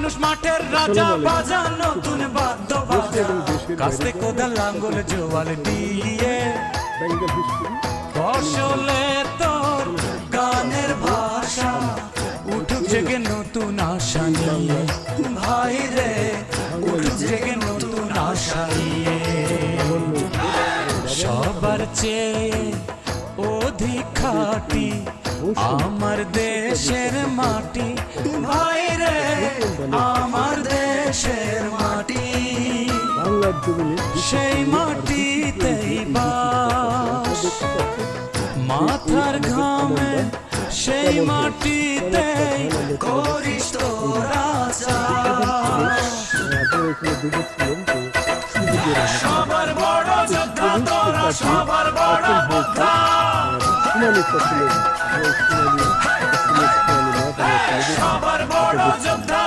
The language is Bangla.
মানুষ মাঠের রাজা বাজা নতুন বাদ্য বাজা কাস্তে কোদাল লাঙ্গল জোয়াল দিয়ে ফসলে তোর গানের ভাষা উঠুক জেগে নতুন আশা নিয়ে। ভাই রে উঠুক জেগে নতুন আশা নিয়ে। সবার চেয়ে অধিক খাটি আমার দেশের মাটি। আমার দেশের মাটি সেই মাটিতেই বাস। মাথার ঘামে সেই মাটিতে করিস তোরা সবার বড় যোদ্ধা তোরা সবার বড় যোদ্ধা। সবার বড় যোদ্ধা